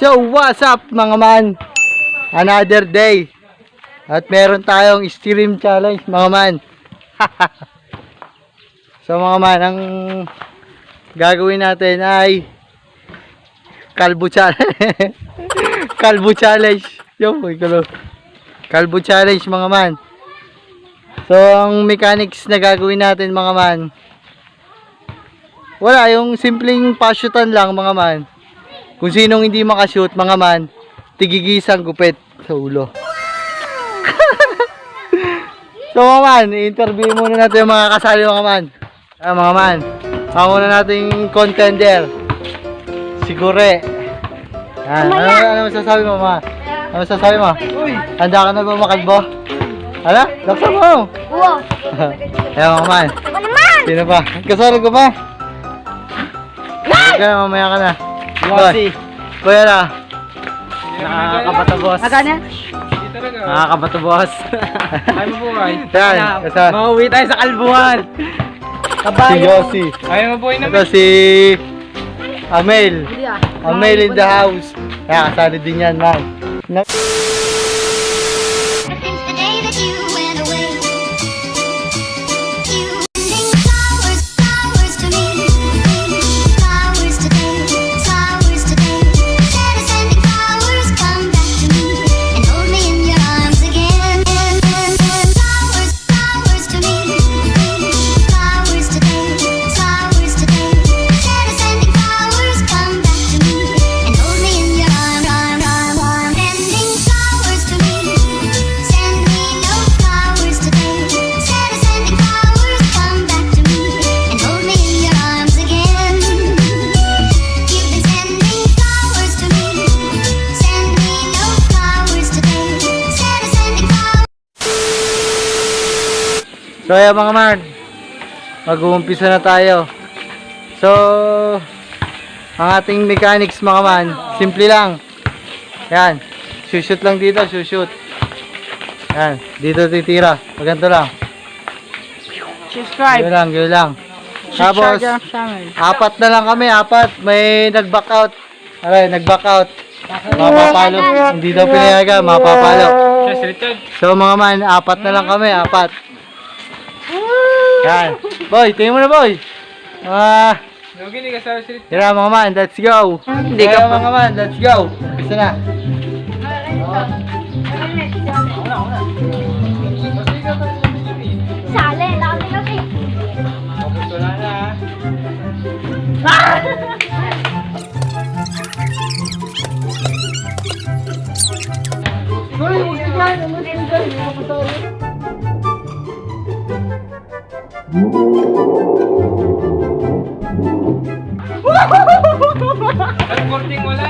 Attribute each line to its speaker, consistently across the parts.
Speaker 1: So, what's up mga man? Another day. At meron tayong stream challenge mga man. so mga man, ang gagawin natin ay kalbo challenge. kalbo challenge. Yo, boy, kalo. Kalbo challenge mga man. So, ang mechanics na gagawin natin mga man, wala, yung simpleng pasyutan lang mga man. Kung sinong hindi makashoot, mga man, tigigisang gupit sa ulo. so, mga man, interview muna natin yung mga kasali, mga man. Ah, mga man, ako muna natin contender. Si Kure. Yan. Ano, ano, masasabi mo, mga? Ano masasabi mo? handa ka na ba makalbo? Ala, laksan mo! Wow! Ayan, eh, mga man. Sino pa? Kasari ko pa? Huwag ka mamaya ka na. Bossy. Kuya na. Nakakabato boss. Magana? Hindi talaga. Nakakabato boss. Ay mabuhay. Saan? Saan? Mauwi tayo sa kalbuhan. Kabayo. Si Yossi. Ay mabuhay naman. Ito si Amel. Ah. Amel in the house. Kaya kasali din yan, man. mga man. Mag-uumpisa na tayo. So, ang ating mechanics mga man, simple lang. Yan. Sushoot lang dito, sushoot. Yan. Dito titira. Pagkanto lang. Subscribe. Gawin lang, gawin lang. Tapos, apat na lang kami, apat. May nag-back out. Aray, nag-back out. Mapapalo. Hindi daw pinayaga, mapapalo. So mga man, apat na lang kami, apat. Yan. Boy, tingin mo na, boy. Ah. Lugi ni kasama si Tira mga man, let's go. Hindi ka mga man, let's go. Gusto na. Sale, laki kasi. Gusto na na. Hoy, huwag ka na. to ka na. Ang korting wala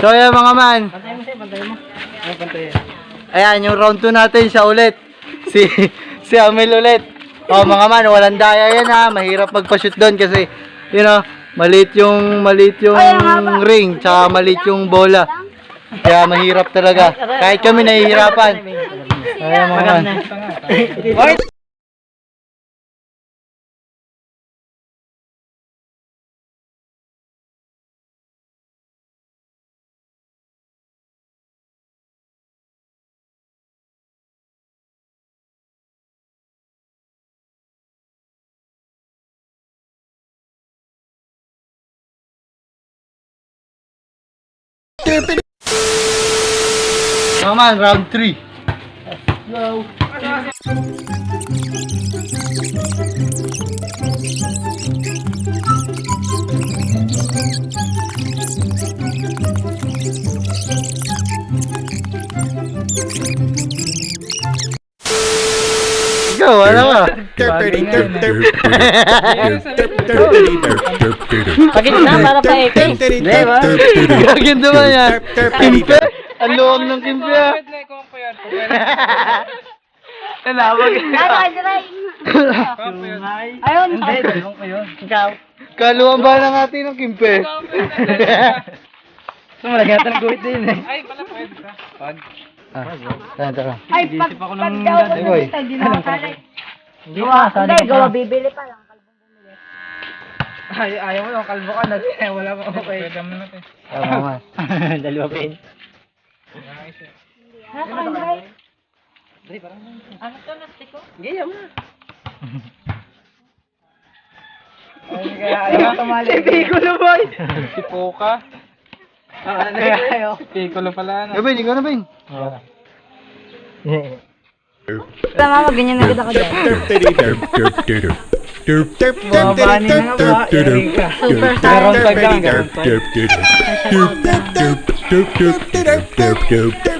Speaker 1: So yun mga man. Pantay mo siya, mo. Ay, pantay. Ayan, yung round 2 natin siya ulit. Si si Amel ulit. Oh mga man, walang daya yan ha. Mahirap magpa-shoot doon kasi, you know, maliit yung maliit yung ring, tsaka maliit yung bola. Kaya mahirap talaga. Kahit kami nahihirapan. Ayan mga man. aman round 3. Let's go. Go, ano ba? Terp, terp, terp. Terp, terp,
Speaker 2: terp. Terp, terp. Pakita na para pa-epic.
Speaker 1: Diba? Gaganda ba yan? Terp, terp, terp. Ang loob ng kimpya.
Speaker 3: Nanawag. Nanawag.
Speaker 1: Ayun. Hindi, dalawang ko yun. Ikaw. Kaluan ba ng atin ng kimpe?
Speaker 4: So, malagyan natin ng guhit din eh. Ay, pala pwede ka. Pag.
Speaker 5: Ah, tara, tara. Ay, pag, pag daw ko nabita, hindi na makalay.
Speaker 6: Hindi, hindi, gawa, bibili pa lang. Kalbong bumili.
Speaker 7: Ay, ayaw mo lang, kalbo ka na. Wala mo ako kayo. Pwede mo natin. Tama, mas. Dalawa pa yun isa. Ha, kanday?
Speaker 1: Dre, parang Ano to, nasti ko? Gaya mo. Ay, kaya ayaw tumali. Si Piccolo boy.
Speaker 8: Si Puka! ano na kayo? Piccolo pala. Ano.
Speaker 1: Gabing, ikaw na, Bing. Oo.
Speaker 9: Tama mo, ganyan na kita ko dyan.
Speaker 10: Meron pa dyan,
Speaker 1: meron pa.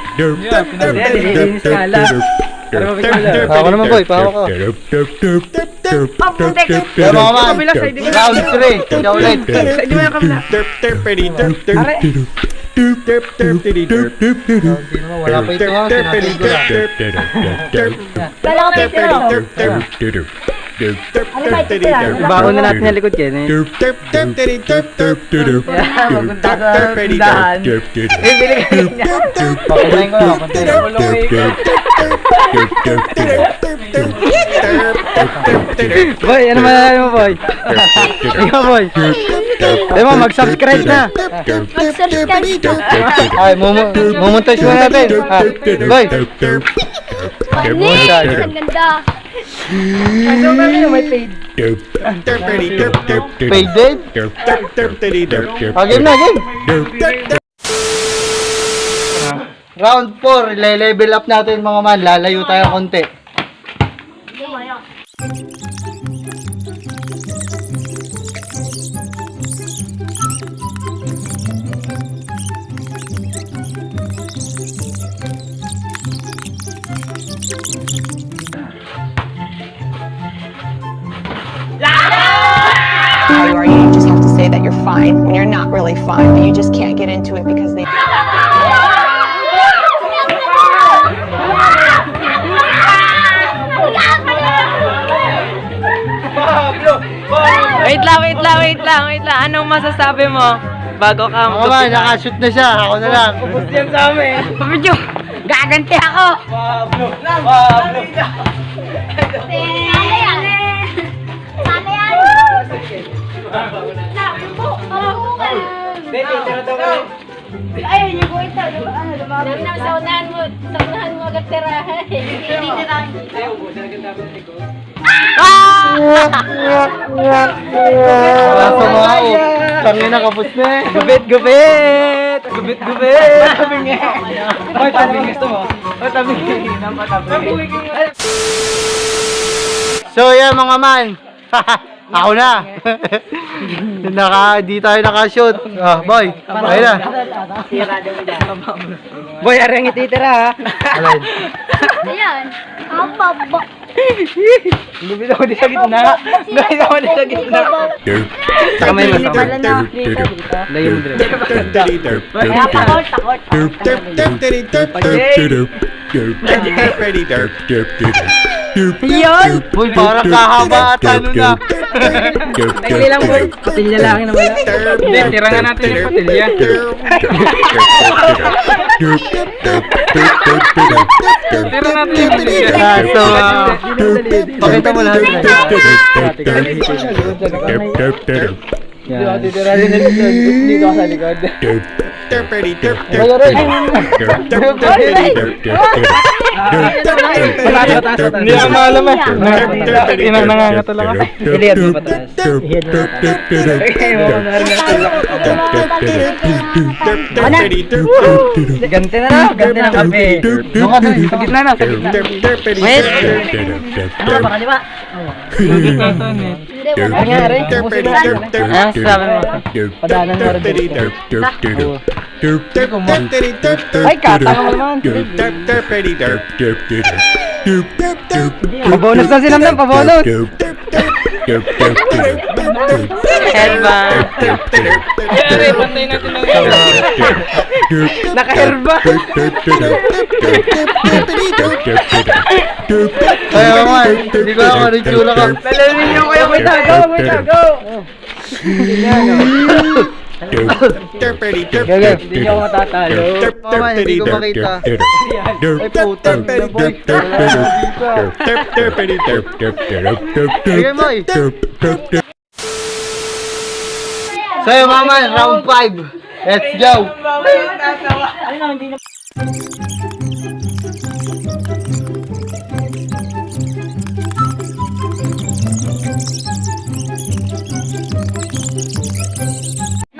Speaker 1: Derp Ako naman boy, pahawak ko. Papunta ka! Pero ako man! Round 3! Ikaw ulit! Hindi mo yung kabila! Aray! Wala pa ito ha, sinasabi ko lang. Dala ka pa ito! terp terp terp terp terp Baon na natin yung likod yan eh. terp terp terp terp
Speaker 10: terp terp terp terp Magunta sa tindahan. terp terp terp Eh, binigay niya. Pakunayin ko na, pakunayin ko. Ulungay ko.
Speaker 1: Boy, ano malalim mo, boy? Ikaw, boy. Eh, mo, mag-subscribe na. Ay, mumu- mumuntas mo natin. Ah, boy.
Speaker 9: Ang ganda. Ano ba rin May paid.
Speaker 1: Derp. Derp. Derp. Derp. Paided? Derp. Derp. Derp. Derp. Derp. Oh, game na, Derp. Derp. Derp. Round 4, level up natin mga man. Lalayo tayo konti. Lumayo.
Speaker 11: that you're fine when you're not really fine, but you just can't get into it because they. Wait lang, wait lang, wait lang, wait lang. Anong masasabi mo? Bago ka
Speaker 1: Ako ba, nakashoot na siya. Ako na lang.
Speaker 12: Ubus yan sa amin. Pabidyo!
Speaker 11: Gaganti ako! Pablo! Pablo! Sana yan! Sana
Speaker 13: yan! Baby, tara daw kami. Ay, hindi ko ito. Ano, ah, lumabot. Dami nang saunahan mo. Saunahan mo agad tira. Hindi tira. Ay, ubo. Talaga dapat ko.
Speaker 1: Ah! Wala sa mga o. Oh. Kami oh. na kapos na eh. Gubit, gubit! Gubit, gubit! Tabing eh. Ay, tabing gusto mo. Ay, tabing eh. Napatabing So yan mga man. Haha. Ako na. naka, di tayo naka-shoot. Oh, boy. Ayun na. Boy, arang ititira ha. Alin. Ayun. Ang baba. Lumit ako din sa gitna. Lumit ako din sa gitna. Saka may masama. Layo mo din. Kaya takot, takot. Takot. Yun! Uy, parang kahabatan na.
Speaker 14: Pagli lang po. Patilya lang na wala.
Speaker 1: Hindi, tira nga natin yung patilya. Tira natin yung patilya. Kaso, ah, ah, pakita mo lahat. Yan. Di ba, titira rin ng dito ka sa likod. Derp. Terpity, derp, derp, derp, derp, derp, derp, derp,
Speaker 15: derp, Hindi ako maalam eh. Inang nangangatal ako. Hindi yan pa taas. Ganti na lang, ganti na kape. Nung ka na, sa gitna na, sa gitna. Wait! Ano ba, kaliwa? Oo. Nangyari? Ah, sabi mo. Padanan mo rin dito. Ay, kata ka naman.
Speaker 1: Pabonus na silang lang, pabonus! Headband.
Speaker 16: Kaya patay natin ang Naka-herba.
Speaker 1: Ay, ako Hindi ko ako rin tsura ka.
Speaker 17: Dalamin niyo kayo. May tagaw. May tagaw. Terpity, terpity. Hindi niyo ako matatalo. Mama, hindi ko makita. Yan. Ay, putang. The boy. Terpity, terpity.
Speaker 1: Sige, Moy. So, yun, mama, round 5. Let's go. Ano, hindi na...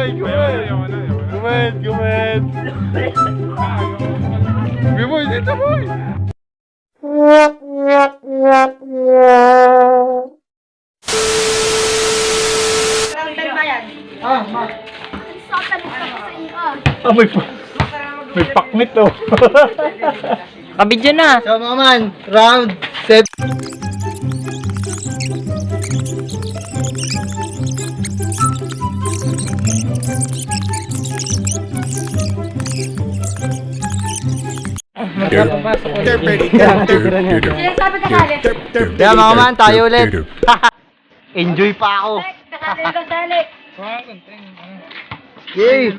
Speaker 18: Gumahid, gumahid. Gumahid, gumahid. Gumahid, dito boy. Ah, ma. Ah, may, pa may paknit oh.
Speaker 11: Kabidyo na.
Speaker 1: So, maman, round set. Terp, terp, terp, terp, Sinasabi ka Alex. terp, terp. Kaya mga man, tayo ulit. Enjoy pa ako. Alex, nakatay ka sa Alex. Yay!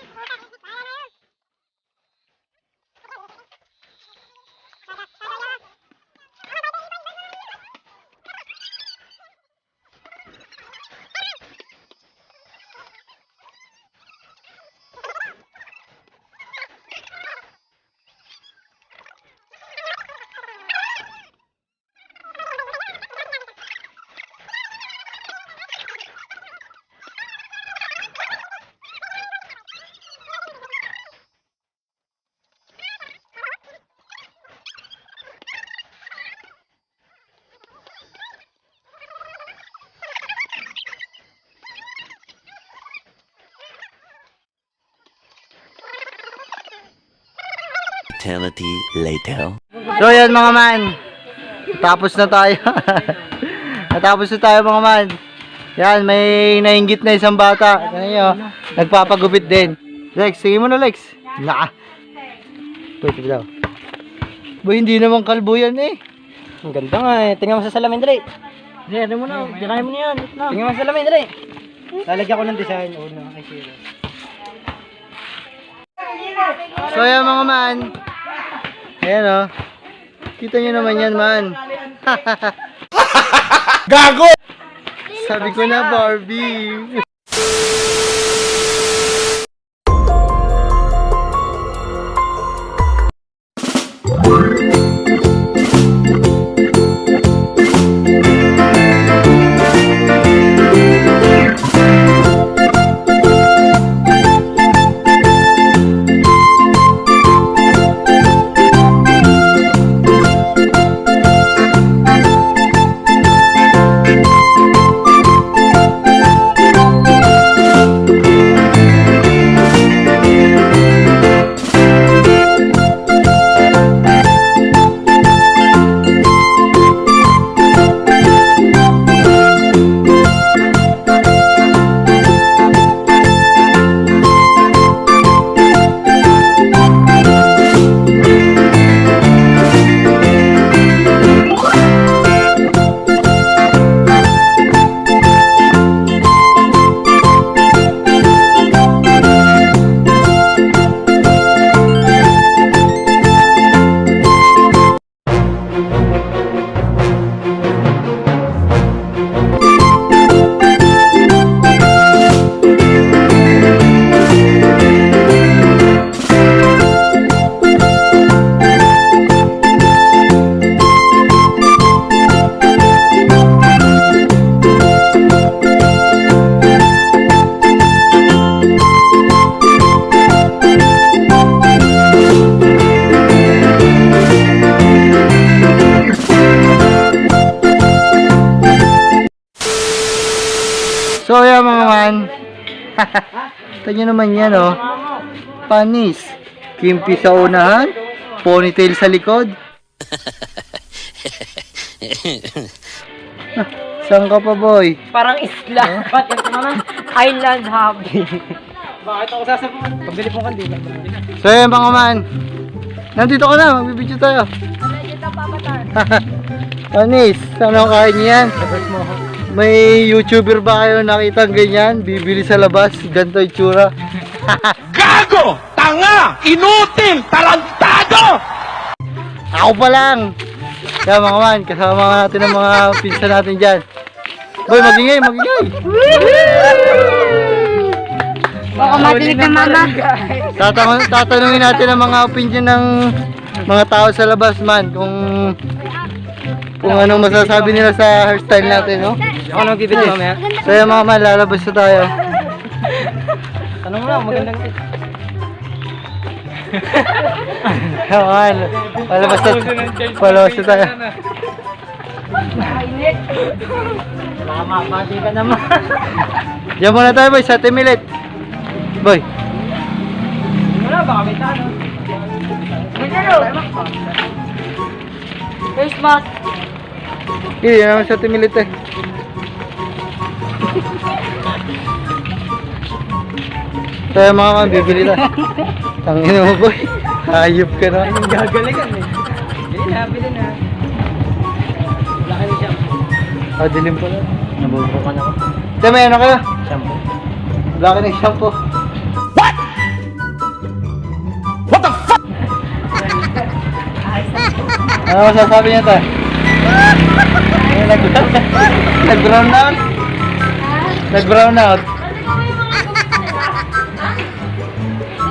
Speaker 1: eternity later. So yan mga man. Tapos na tayo. Natapos na tayo mga man. Yan, may nainggit na isang bata. Kanyo, nagpapagupit din. Lex, sige mo na Lex. Na. Pwede daw. Ba, hindi naman kalbo yan eh.
Speaker 11: Ang ganda nga eh. Tingnan mo sa salamin dali. Dali, ano mo na. Tingnan mo na yan. Tingnan mo sa salamin dali. Lalagyan ko ng design. Uno, kay Siro.
Speaker 1: So yan mga man. Ayan o. Oh. Kita nyo naman yan, man. Gago! Sabi ko na, Barbie. Tanyo naman yan, oh. Panis. Kimpi sa unahan, ponytail sa likod. ah, saan ka pa, boy?
Speaker 14: Parang isla. Bakit oh. ito naman? Island hobby. Bakit ako sasabihin?
Speaker 1: Pabili pong kandila. So yun, mga Nandito ka na, magbibidyo tayo. Nandito, papatar. Panis, saan ako kain niyan? Sabas mo ako. May YouTuber ba kayo nakita ganyan? Bibili sa labas, ganito itsura. Gago! Tanga! Inutil! Tarantado! Ako pa lang! Kaya mga man, kasama natin ang mga pinsa natin dyan. Boy, magingay, magingay!
Speaker 9: Oo, madilig na mama.
Speaker 1: Tatang tatanungin natin ang mga opinion ng mga tao sa labas man kung kung anong masasabi nila sa hairstyle natin, no? Ako nang bibit mo, Mer. So yung mga man, na tayo.
Speaker 11: Ano mo lang, magandang tip.
Speaker 1: Come on, palabas na, palabas na tayo.
Speaker 11: Tama, pati ka naman.
Speaker 1: Diyan muna tayo, boy, sa Timilit. Boy. Wala, baka may tanong. May tanong. Face mask. Iya, naman sa tumilit eh. Tayo mga kan, bibili na. Tangin mo boy. Ayup ka na. Ang gagalingan eh. Hindi na, bili na.
Speaker 11: Wala ka ni shampoo. Ah, dilim pala. Nabubo
Speaker 1: ka na ako. Tayo may ano ka na? Shampoo. Wala ka What? What the fuck? ano masasabi niya tayo? Nag-brown out? Nag-brown out?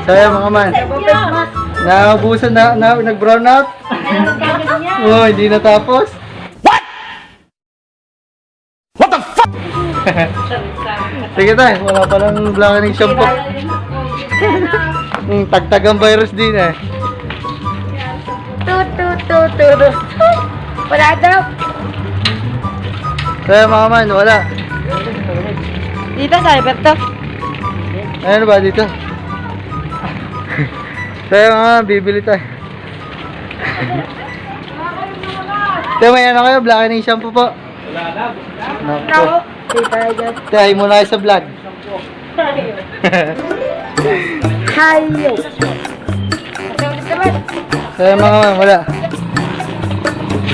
Speaker 1: Saya mga man. Naubusan na, na nag-brown out? Oo, oh, hindi natapos. What? What the fuck? Sige tayo, wala palang blackening shampoo. Hmm, tagtagang virus din eh. Tut, tut, tut, tut. Wala daw. Kaya mga man, wala.
Speaker 9: Dito sa Alberto.
Speaker 1: Ano ba dito? Kaya mga man, bibili tayo. Kaya may ano kayo, blackening shampoo po. Wala na. Nako. Tayo muna kayo sa vlog. Hayo. Kaya mga man, wala.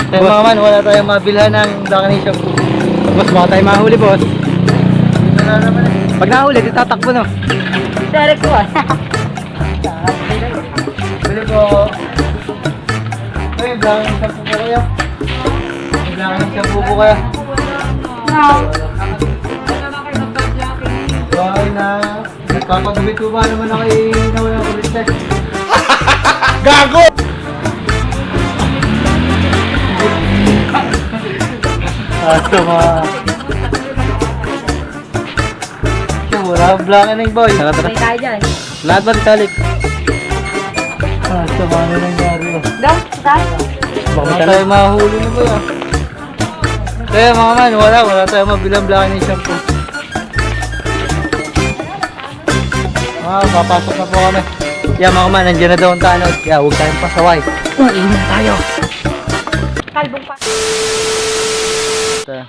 Speaker 1: Kaya mga man, wala tayong mabilhan ng blackening shampoo. Boss, baka tayo mahuli, boss. Pag nahuli, tatakbo, no? Derek ko, ah. Bili ko. Ay, bilangan sa pupo kayo. Bilangan sa pupo kayo. No. Ay, na. Nagpapadumi ko ba naman ako eh. Nawala ko ulit, Gago! Ato mga... Mura, blanca na yung boy. Tara,
Speaker 9: tara. May tayo dyan.
Speaker 1: Lahat ba titalik? Ato mga na nangyari. Dok, tayo. Baka tayo mahuli na boy. Kaya mga man, wala. Wala tayo mabilang blanca na yung shampoo. Ah, papasok na po kami. Yeah, mga man, nandiyan na daw ang tanod. Yeah, huwag tayong pasaway.
Speaker 11: Uingin tayo. Kalbong pa. Ito.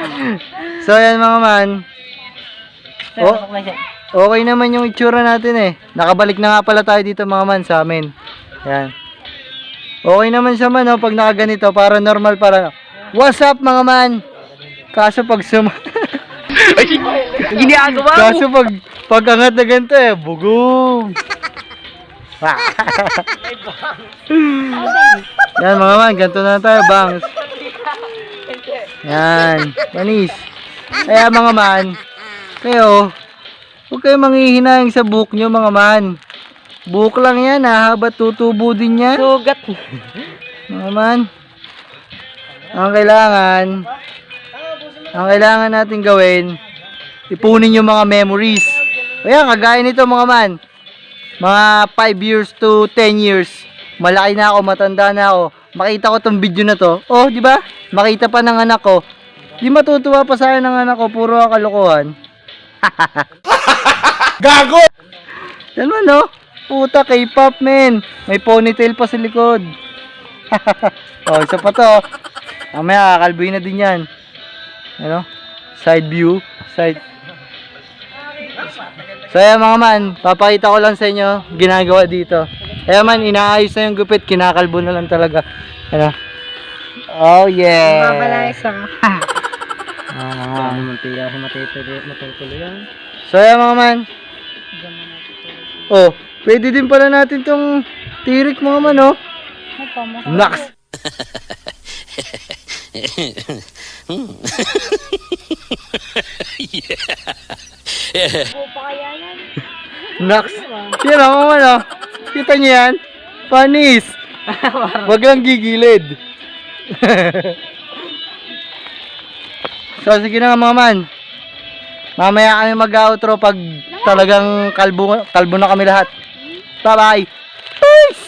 Speaker 1: so ayan mga man. Oh, okay naman yung itsura natin eh. Nakabalik na nga pala tayo dito mga man sa amin. Ayan. Okay naman siya man oh, pag nakaganito para normal para. What's up mga man? Kaso pag suma Ay, ginagawa mo. Kaso pag pag angat na ganito eh, bugong. Yan mga man, ganito na tayo, bangs. Yan, manis. Kaya mga man, kayo, huwag kayong manghihinayang sa buhok nyo mga man. Buhok lang yan ha, ah, haba tutubo din yan. Sugat. mga man, ang kailangan, ang kailangan natin gawin, ipunin yung mga memories. Ayan, kagaya nito mga man mga 5 years to 10 years, malaki na ako, matanda na ako, makita ko tong video na to, oh, di ba? Makita pa ng anak ko, di matutuwa pa sa akin ng anak ko, puro kalokohan. Gago! Yan man, no? Puta, K-pop, men. May ponytail pa sa likod. oh, isa pa to. Mamaya, kakalbuhin na din yan. Ano? Side view. Side... So ayan mga man, papakita ko lang sa inyo ginagawa dito. Ayan man, inaayos na yung gupit, kinakalbo na lang talaga. Ano? Oh yeah. Mabalay sa. Ah. Muntiya ako matutuloy, matutuloy yan. So ayan mga man. Oh, pwede din pala natin tong tirik mga man oh. Naks. Hmm. yeah. Naks. Nax. Yan o, oh, ano? Kita niyo yan? Panis. Wag lang gigilid. so, sige na nga mga man. Mamaya kami mag-outro pag talagang kalbo, kalbo na kami lahat. Bye-bye. Peace!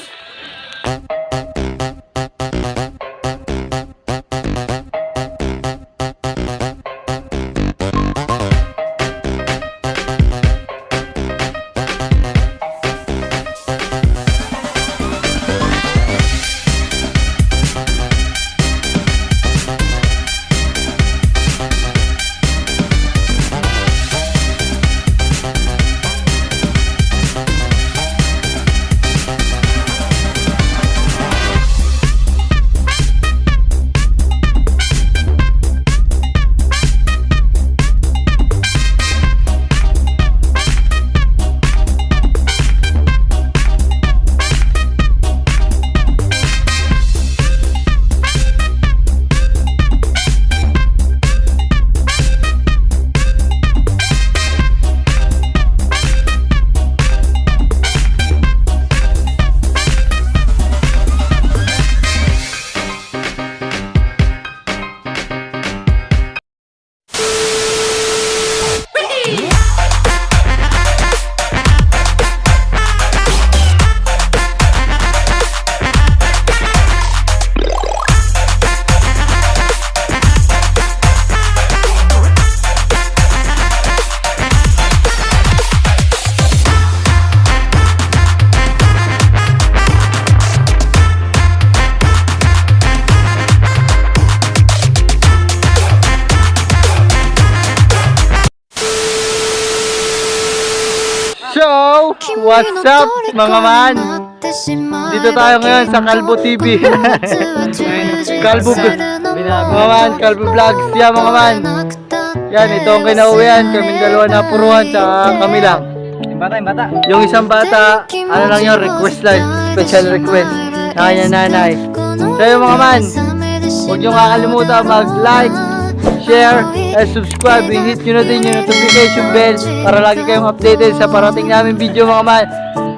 Speaker 1: What's up, mga man? Dito tayo ngayon sa Kalbo TV. Kalbo, mga man, Kalbo Vlogs. Yeah, mga man. Yan, ito ang kinauwian. Kaming dalawa na puruhan, tsaka kami lang. Yung bata, yung bata. Yung isang bata, ano lang yun, request lang. Special request. Nakanya nanay. So yun, mga man, huwag niyong kakalimutan mag-like, share, and subscribe. And hit nyo na din yung notification bell para lagi kayong updated sa parating namin video mga man.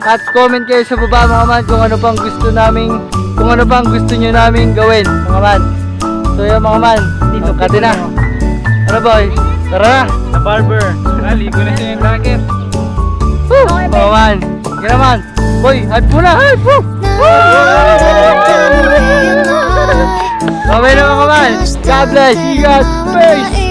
Speaker 1: At comment kayo sa baba mga man kung ano pang gusto namin, kung ano pang gusto nyo namin gawin mga man. So yun mga man, dito ka na. Ah. Ano boy? Tara na!
Speaker 19: Na barber! Naligo ah, na siya yung racket.
Speaker 1: Woo! Mga man! Yan naman! Boy, hype mo na! Hype! Woo! Woo! Okay naman, kamal. God bless you guys. Peace.